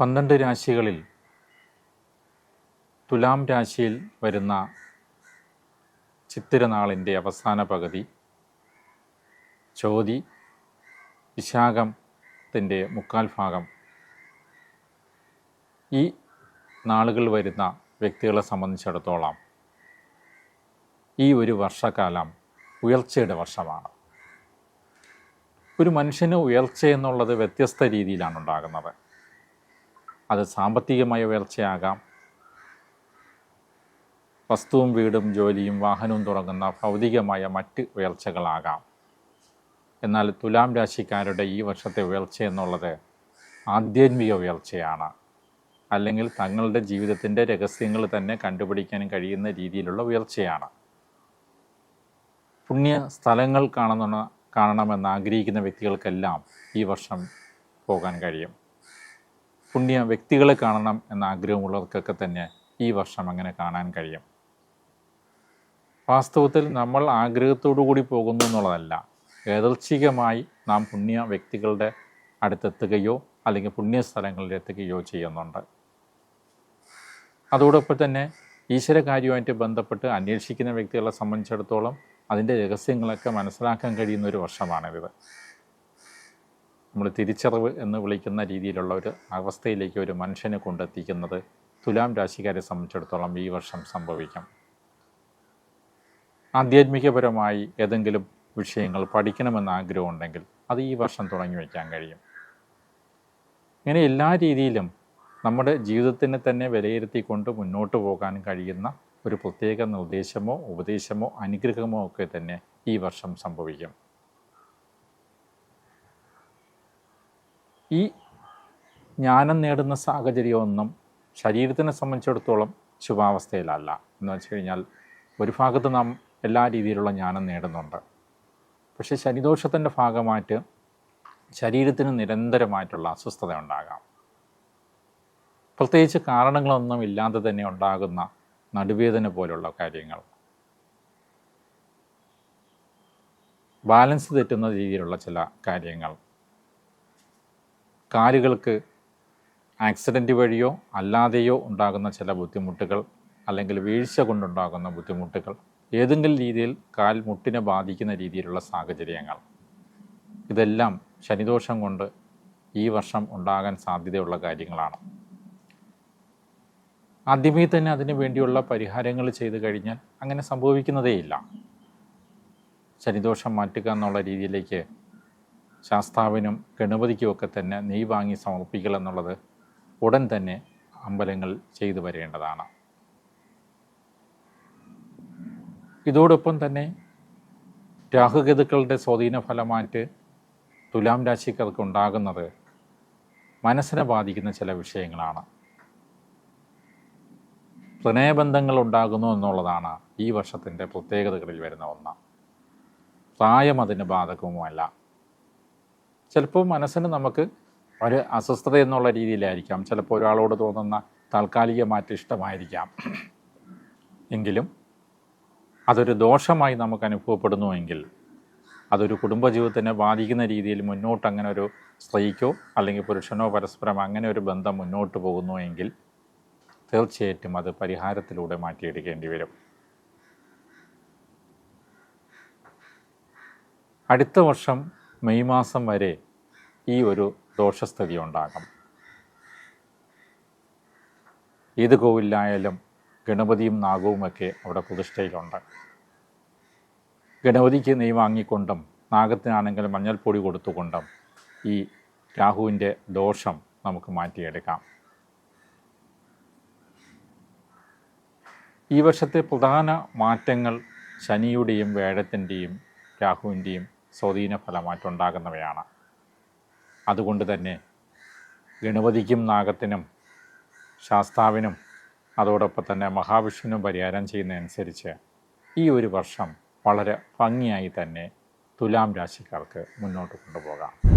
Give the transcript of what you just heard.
പന്ത്രണ്ട് രാശികളിൽ തുലാം രാശിയിൽ വരുന്ന ചിത്തിരനാളിന്റെ അവസാന പകുതി ചോതി വിശാഖത്തിന്റെ മുക്കാൽ ഭാഗം. ഈ നാളുകൾ വരുന്ന വ്യക്തികളെ സംബന്ധിച്ചിടത്തോളം ഈ ഒരു വർഷക്കാലം ഉയർച്ചയുടെ വർഷമാണ്. ഒരു മനുഷ്യന് ഉയർച്ച എന്നുള്ളത് വ്യത്യസ്ത രീതിയിലാണ് ഉണ്ടാകുന്നത്. അത് സാമ്പത്തികമായ ഉയർച്ചയാകാം. വസ്തുവും വീടും ജോലിയും വാഹനവും തുടങ്ങുന്ന ഭൗതികമായ മറ്റ് ഉയർച്ചകളാകാം. എന്നാൽ തുലാം രാശിക്കാരുടെ ഈ വർഷത്തെ ഉയർച്ച എന്നുള്ളത് ആധ്യാത്മിക ഉയർച്ചയാണ്. അല്ലെങ്കിൽ തങ്ങളുടെ ജീവിതത്തിന്റെ രഹസ്യങ്ങൾ തന്നെ കണ്ടുപിടിക്കാൻ കഴിയുന്ന രീതിയിലുള്ള ഉയർച്ചയാണ്. പുണ്യ സ്ഥലങ്ങൾ കാണുന്ന കാണണമെന്ന് ആഗ്രഹിക്കുന്ന വ്യക്തികൾക്കെല്ലാം ഈ വർഷം പോകാൻ കഴിയും. പുണ്യ വ്യക്തികളെ കാണണം എന്ന ആഗ്രഹമുള്ളവർക്കൊക്കെ തന്നെ ഈ വർഷം അങ്ങനെ കാണാൻ കഴിയും. വാസ്തവത്തിൽ നമ്മൾ ആഗ്രഹത്തോടു കൂടി പോകുന്നു എന്നുള്ളതല്ല. ഏതർച്ഛികമായി നാം പുണ്യ വ്യക്തികളുടെ അടുത്തെത്തുകയോ അല്ലെങ്കിൽ പുണ്യ സ്ഥലങ്ങളിൽ എത്തുകയോ ചെയ്യുന്നുണ്ട്. അതോടൊപ്പം തന്നെ ഈശ്വര കാര്യമായിട്ട് ബന്ധപ്പെട്ട് അന്വേഷിക്കുന്ന വ്യക്തികളെ സംബന്ധിച്ചിടത്തോളം അതിന്റെ രഹസ്യങ്ങളൊക്കെ മനസ്സിലാക്കാൻ കഴിയുന്ന ഒരു വർഷമാണിത്. നമ്മൾ തിരിച്ചറിവ് എന്ന് വിളിക്കുന്ന രീതിയിലുള്ള ഒരു അവസ്ഥയിലേക്ക് ഒരു മനുഷ്യനെ കൊണ്ടെത്തിക്കുന്നത് തുലാം രാശിക്കാരെ സംബന്ധിച്ചിടത്തോളം ഈ വർഷം സംഭവിക്കും. ആധ്യാത്മികപരമായി ഏതെങ്കിലും വിഷയങ്ങൾ പഠിക്കണമെന്ന് ആഗ്രഹമുണ്ടെങ്കിൽ അത് ഈ വർഷം തുടങ്ങി വയ്ക്കാൻ കഴിയും. ഇങ്ങനെ എല്ലാ രീതിയിലും നമ്മുടെ ജീവിതത്തിനെ തന്നെ വിലയിരുത്തിക്കൊണ്ട് മുന്നോട്ട് പോകാൻ കഴിയുന്ന ഒരു പ്രത്യേക നിർദ്ദേശമോ ഉപദേശമോ അനുഗ്രഹമോ ഒക്കെ തന്നെ ഈ വർഷം സംഭവിക്കും. ഈ ജ്ഞാനം നേടുന്ന സാഹചര്യമൊന്നും ശരീരത്തിനെ സംബന്ധിച്ചിടത്തോളം ശുഭാവസ്ഥയിലല്ല. എന്ന് വെച്ച് കഴിഞ്ഞാൽ ഒരു ഭാഗത്ത് നാം എല്ലാ രീതിയിലുള്ള ജ്ഞാനം നേടുന്നുണ്ട്. പക്ഷേ ശനിദോഷത്തിന്റെ ഭാഗമായിട്ട് ശരീരത്തിന് നിരന്തരമായിട്ടുള്ള അസ്വസ്ഥത ഉണ്ടാകാം. പ്രത്യേകിച്ച് കാരണങ്ങളൊന്നും ഇല്ലാതെ തന്നെ ഉണ്ടാകുന്ന നടുവേദന പോലുള്ള കാര്യങ്ങൾ. ബാലൻസ് തെറ്റുന്ന രീതിയിലുള്ള ചില കാര്യങ്ങൾ. കാലുകൾക്ക് ആക്സിഡന്റ് വഴിയോ അല്ലാതെയോ ഉണ്ടാകുന്ന ചില ബുദ്ധിമുട്ടുകൾ അല്ലെങ്കിൽ വീഴ്ച കൊണ്ടുണ്ടാകുന്ന ബുദ്ധിമുട്ടുകൾ ഏതെങ്കിലും രീതിയിൽ കാൽ മുട്ടിനെ ബാധിക്കുന്ന രീതിയിലുള്ള സാഹചര്യങ്ങൾ. ഇതെല്ലാം ശനിദോഷം കൊണ്ട് ഈ വർഷം ഉണ്ടാകാൻ സാധ്യതയുള്ള കാര്യങ്ങളാണ്. ആദ്യമേ തന്നെ അതിനു വേണ്ടിയുള്ള പരിഹാരങ്ങൾ ചെയ്തു കഴിഞ്ഞാൽ അങ്ങനെ സംഭവിക്കുന്നതേയില്ല. ശനിദോഷം മാറ്റുക എന്നുള്ള രീതിയിലേക്ക് ശാസ്താവിനും ഗണപതിക്കുമൊക്കെ തന്നെ നെയ് വാങ്ങി സമർപ്പിക്കൽ എന്നുള്ളത് ഉടൻ തന്നെ അമ്പലങ്ങൾ ചെയ്തു വരേണ്ടതാണ്. ഇതോടൊപ്പം തന്നെ രാഹുഗതുക്കളുടെ സ്വാധീന ഫലമായിട്ട് തുലാം രാശിക്കാർക്ക് ഉണ്ടാകുന്നത് മനസ്സിനെ ബാധിക്കുന്ന ചില വിഷയങ്ങളാണ്. പ്രണയബന്ധങ്ങൾ ഉണ്ടാകുന്നു എന്നുള്ളതാണ് ഈ വർഷത്തിന്റെ പ്രത്യേകതകളിൽ വരുന്ന ഒന്ന്. പ്രായം അതിന് ബാധകവുമല്ല. ചിലപ്പോൾ മനസ്സിന് നമുക്ക് ഒരു അസ്വസ്ഥത എന്നുള്ള രീതിയിലായിരിക്കാം. ചിലപ്പോൾ ഒരാളോട് തോന്നുന്ന താൽക്കാലികമായിട്ട് ഇഷ്ടമായിരിക്കാം. എങ്കിലും അതൊരു ദോഷമായി നമുക്ക് അനുഭവപ്പെടുന്നുവെങ്കിൽ അതൊരു കുടുംബജീവിതത്തിനെ ബാധിക്കുന്ന രീതിയിൽ മുന്നോട്ട് അങ്ങനെ ഒരു സ്ത്രീക്കോ അല്ലെങ്കിൽ പുരുഷനോ പരസ്പരം അങ്ങനെ ഒരു ബന്ധം മുന്നോട്ട് പോകുന്നുവെങ്കിൽ തീർച്ചയായിട്ടും അത് പരിഹാരത്തിലൂടെ മാറ്റിയെടുക്കേണ്ടി വരും. അടുത്ത വർഷം മെയ് മാസം വരെ ഈ ഒരു ദോഷസ്ഥിതി ഉണ്ടാകും ഏത് കോവിലായാലും ഗണപതിയും നാഗവുമൊക്കെ അവിടെ പ്രതിഷ്ഠയിലുണ്ട്. ഗണപതിക്ക് നെയ് വാങ്ങിക്കൊണ്ടും നാഗത്തിനാണെങ്കിൽ മഞ്ഞൾപ്പൊടി കൊടുത്തുകൊണ്ടും ഈ രാഹുവിന്റെ ദോഷം നമുക്ക് മാറ്റിയെടുക്കാം. ഈ വർഷത്തെ പ്രധാന മാറ്റങ്ങൾ ശനിയുടെയും വേഴത്തിന്റെയും രാഹുവിന്റെയും സ്വാധീന ഫലമായിട്ടുണ്ടാകുന്നവയാണ് അതുകൊണ്ട് തന്നെ ഗണപതിക്കും നാഗത്തിനും ശാസ്താവിനും അതോടൊപ്പം തന്നെ മഹാവിഷ്ണുവിനും പരിഹാരം ചെയ്യുന്നതനുസരിച്ച് ഈ ഒരു വർഷം വളരെ ഭംഗിയായി തന്നെ തുലാം രാശിക്കാർക്ക് മുന്നോട്ട് കൊണ്ടുപോകാം.